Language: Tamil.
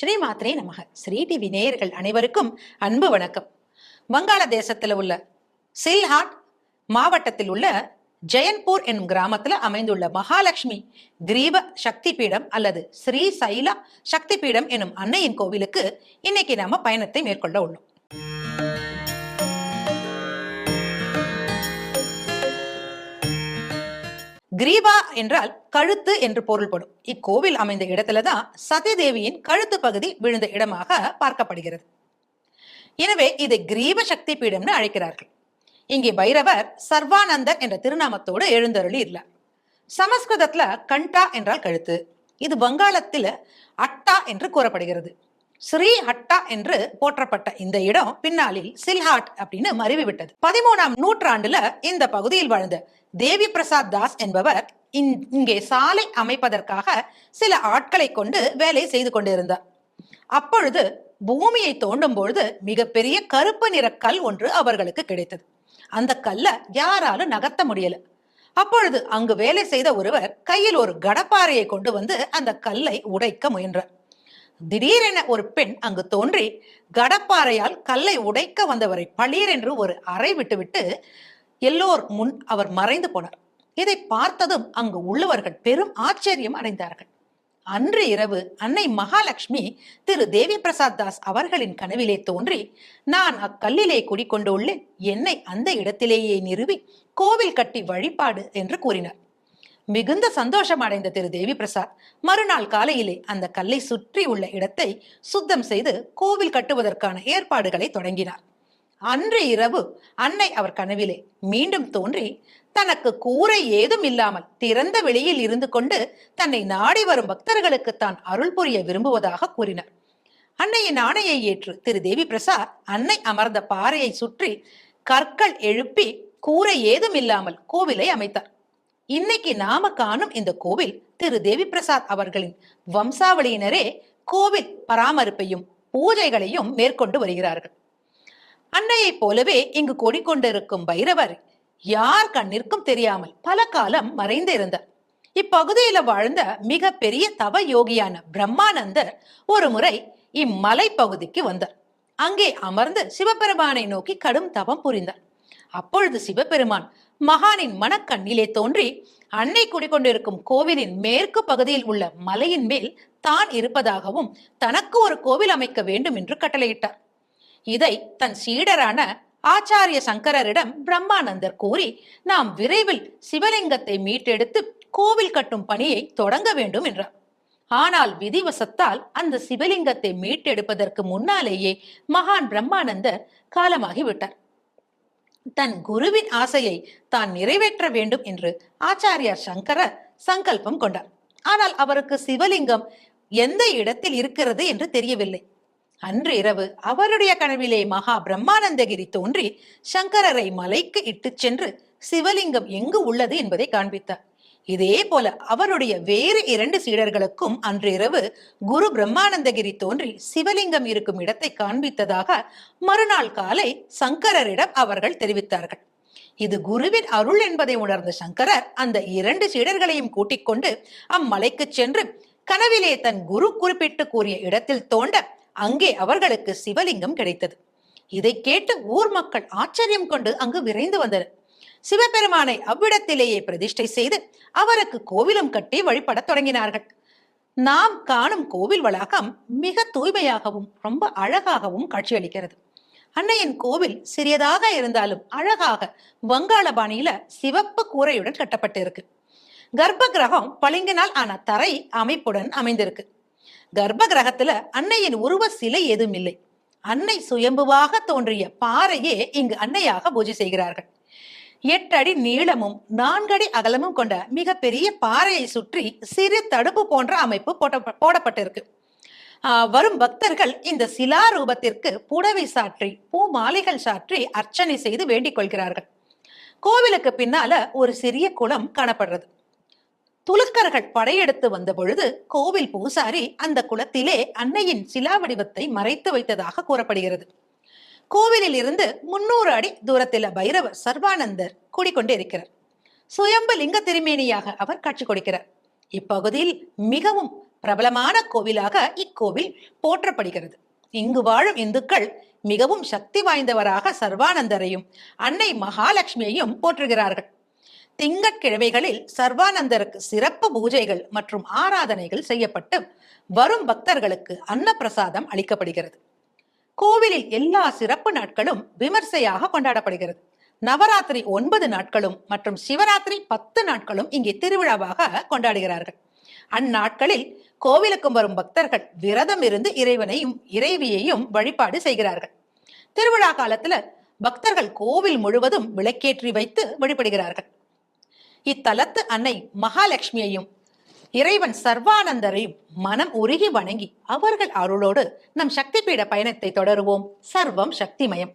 ஸ்ரீமாத்ரே நமக. ஸ்ரீ டிவி நேயர்கள் அனைவருக்கும் அன்பு வணக்கம். வங்காளதேசத்தில் உள்ள சில்ஹாட் மாவட்டத்தில் உள்ள ஜெயன்பூர் என்னும் கிராமத்தில் அமைந்துள்ள மகாலட்சுமி கிரீப சக்தி பீடம் அல்லது ஸ்ரீ சைலா சக்தி பீடம் என்னும் அன்னையின் கோவிலுக்கு இன்னைக்கு நாம பயணத்தை மேற்கொள்ள உள்ளோம். கிரீபா என்றால் கழுத்து என்று பொருள்படும். இக்கோவில் அமைந்த இடத்துல தான் கழுத்து பகுதி விழுந்த இடமாக பார்க்கப்படுகிறது. எனவே இதை கிரீப சக்தி பீடம்னு அழைக்கிறார்கள். இங்கே பைரவர் சர்வானந்தர் என்ற திருநாமத்தோடு எழுந்தருளி இல்ல சமஸ்கிருதத்துல கண்டா என்றால் கழுத்து. இது வங்காளத்தில் அட்டா என்று கூறப்படுகிறது. ஸ்ரீ ஹட்டா என்று போற்றப்பட்ட இந்த இடம் பின்னாளில் சில்ஹாட் அப்படின்னு மருவி விட்டது பதிமூணாம் நூற்றாண்டுல இந்த பகுதியில் வாழ்ந்த தேவி பிரசாத் தாஸ் என்பவர் இங்கே சாலை அமைப்பதற்காக சில ஆட்களை கொண்டு வேலை செய்து கொண்டிருந்தார். அப்பொழுது பூமியை தோண்டும் பொழுது மிகப்பெரிய கருப்பு நிற கல் ஒன்று அவர்களுக்கு கிடைத்தது. அந்த கல்லை யாராலும் நகர்த்த முடியல. அப்பொழுது அங்கு வேலை செய்த ஒருவர் கையில் ஒரு கடப்பாறையை கொண்டு வந்து அந்த கல்லை உடைக்க முயன்றார். திடீரென ஒரு பெண் அங்கு தோன்றி கடப்பாறையால் கல்லை உடைக்க வந்தவரை பளீரென்று ஒரு அறை விட்டுவிட்டு எல்லோர் முன் அவர் மறைந்து போனார். இதை பார்த்ததும் அங்கு உள்ளவர்கள் பெரும் ஆச்சரியம் அடைந்தார்கள். அன்று இரவு அன்னை மகாலட்சுமி திரு தேவி பிரசாத் தாஸ் அவர்களின் கனவிலே தோன்றி நான் அக்கல்லிலே குடிக்கொண்டுள்ளேன் என்னை அந்த இடத்திலேயே நிறுவி கோவில் கட்டி வழிபாடு என்று கூறினார். மிகுந்த சந்தோஷம் அடைந்த திரு தேவி பிரசாத் மறுநாள் காலையிலே அந்த கல்லை சுற்றி உள்ள இடத்தை சுத்தம் செய்து கோவில் கட்டுவதற்கான ஏற்பாடுகளை தொடங்கினார். அன்று இரவு அன்னை அவர் கனவிலே மீண்டும் தோன்றி தனக்கு கூரை ஏதும் இல்லாமல் திறந்த வெளியில் இருந்து கொண்டு தன்னை நாடி வரும் பக்தர்களுக்கு தான் அருள் புரிய விரும்புவதாக கூறினார். அன்னையின் ஆணையை ஏற்று திரு தேவி பிரசாத் அன்னை அமர்ந்த பாறையை சுற்றி கற்கள் எழுப்பி கூரை ஏதும் இல்லாமல் கோவிலை அமைத்தார். இன்னைக்கு நாம காணும் இந்த கோவில் திரு தேவி பிரசாத் அவர்களின் வம்சாவளியினரே கோவில் பராமரிப்பையும் பூஜைகளையும் மேற்கொண்டு வருகிறார்கள். அன்னையைப் போலவே இங்கு கொடிக்கொண்டிருக்கும் பைரவர் யார் கண்ணிற்கும் தெரியாமல் பல காலம் மறைந்து இருந்தார் இப்பகுதியில வாழ்ந்த மிக பெரிய தவ யோகியான பிரம்மானந்தர் ஒரு முறை இம்மலை பகுதிக்கு வந்தார். அங்கே அமர்ந்து சிவபெருமானை நோக்கி கடும் தவம் புரிந்தார். அப்பொழுது சிவபெருமான் மகானின் மனக்கண்ணிலே தோன்றி அன்னை குடிக்கொண்டிருக்கும் கோவிலின் மேற்கு பகுதியில் உள்ள மலையின் மேல் தான் இருப்பதாகவும் தனக்கு ஒரு கோவில் அமைக்க வேண்டும் என்று கட்டளையிட்டார். இதை தன் சீடரான ஆச்சாரிய சங்கரரிடம் பிரம்மானந்தர் கூறி நாம் விரைவில் சிவலிங்கத்தை மீட்டெடுத்து கோவில் கட்டும் பணியை தொடங்க வேண்டும் என்றார். ஆனால் விதிவசத்தால் அந்த சிவலிங்கத்தை மீட்டெடுப்பதற்கு முன்னாலேயே மகான் பிரம்மானந்தர் காலமாகி விட்டார் தன் குருவின் ஆசையை தான் நிறைவேற்ற வேண்டும் என்று ஆச்சாரியார் சங்கரர் சங்கல்பம் கொண்டார். ஆனால் அவருக்கு சிவலிங்கம் எந்த இடத்தில் இருக்கிறது என்று தெரியவில்லை. அன்று இரவு அவருடைய கனவிலே மகா பிரம்மானந்தகிரி தோன்றி சங்கரரை மலைக்கு இட்டுச் சென்று சிவலிங்கம் எங்கு உள்ளது என்பதை காண்பித்தார். இதே போல அவருடைய வேறு இரண்டு சீடர்களுக்கும் அன்றிரவு குரு பிரம்மானந்தகிரி தோன்றி சிவலிங்கம் இருக்கும் இடத்தை காண்பித்ததாக மறுநாள் காலை சங்கரரிடம் அவர்கள் தெரிவித்தார்கள். இது குருவின் அருள் என்பதை உணர்ந்த சங்கரர் அந்த இரண்டு சீடர்களையும் கூட்டிக் கொண்டு அம்மலைக்கு சென்று கனவிலே தன் குரு குறிப்பிட்டு கூறிய இடத்தில் தோண்ட அங்கே அவர்களுக்கு சிவலிங்கம் கிடைத்தது. இதை கேட்டு ஊர் மக்கள் ஆச்சரியம் கொண்டு அங்கு விரைந்து வந்தனர். சிவபெருமானை அவ்விடத்திலேயே பிரதிஷ்டை செய்து அவருக்கு கோவிலும் கட்டி வழிபடத் தொடங்கினார்கள். நாம் காணும் கோவில் வளாகம் மிக தூய்மையாகவும் ரொம்ப அழகாகவும் காட்சியளிக்கிறது. அன்னையின் கோவில் சிறியதாக இருந்தாலும் அழகாக வங்காள பாணியில சிவப்பு கூரையுடன் கட்டப்பட்டிருக்கு. கர்ப்ப கிரகம் பளிங்கினால் ஆன தரை அமைப்புடன் அமைந்திருக்கு. கர்ப்ப கிரகத்துல அன்னையின் உருவ சிலை எதுவும் இல்லை. அன்னை சுயம்புவாக தோன்றிய பாறையே இங்கு அன்னையாக பூஜை செய்கிறார்கள். எட்டு அடி நீளமும் நான்கடி அகலமும் கொண்ட மிகப்பெரிய பாறையை சுற்றி சிறு தடுப்பு போன்ற அமைப்பு போட்ட போடப்பட்டிருக்கு. வரும் பக்தர்கள் இந்த சிலா ரூபத்திற்கு புடவை சாற்றி பூ மாலைகள் சாற்றி அர்ச்சனை செய்து வேண்டிக் கொள்கிறார்கள். கோவிலுக்கு பின்னால ஒரு சிறிய குளம் காணப்படுறது. துலுக்கர்கள் படையெடுத்து வந்த பொழுது கோவில் பூசாரி அந்த குளத்திலே அன்னையின் சிலா வடிவத்தை மறைத்து வைத்ததாக கூறப்படுகிறது. கோவிலில் இருந்து முன்னூறு அடி தூரத்தில் பைரவர் சர்வானந்தர் கூடிக்கொண்டே இருக்கிறார். சுயம்பு லிங்க திருமேனியாக அவர் காட்சி கொடுக்கிறார். இப்பகுதியில் மிகவும் பிரபலமான கோவிலாக இக்கோவில் போற்றப்படுகிறது. இங்கு வாழும் இந்துக்கள் மிகவும் சக்தி வாய்ந்தவராக சர்வானந்தரையும் அன்னை மகாலட்சுமியையும் போற்றுகிறார்கள். திங்கட்கிழமைகளில் சர்வானந்தருக்கு சிறப்பு பூஜைகள் மற்றும் ஆராதனைகள் செய்யப்பட்டு வரும் பக்தர்களுக்கு அன்னப்பிரசாதம் அளிக்கப்படுகிறது. கோவிலில் எல்லா சிறப்பு நாட்களும் விமர்சையாக கொண்டாடப்படுகிறது. நவராத்திரி ஒன்பது நாட்களும் மற்றும் சிவராத்திரி பத்து நாட்களும் இங்கே திருவிழாவாக கொண்டாடுகிறார்கள். அந்நாட்களில் கோவிலுக்கு வரும் பக்தர்கள் விரதம் இருந்து இறைவனையும் இறைவியையும் வழிபாடு செய்கிறார்கள். திருவிழா காலத்துல பக்தர்கள் கோவில் முழுவதும் விளக்கேற்றி வைத்து வழிபடுகிறார்கள். இத்தலத்து அன்னை மகாலட்சுமியையும் இறைவன் சர்வானந்தரையும் மனம் உருகி வணங்கி அவர்கள் அருளோடு நம் சக்தி பீட பயணத்தை தொடருவோம். சர்வம் சக்திமயம்.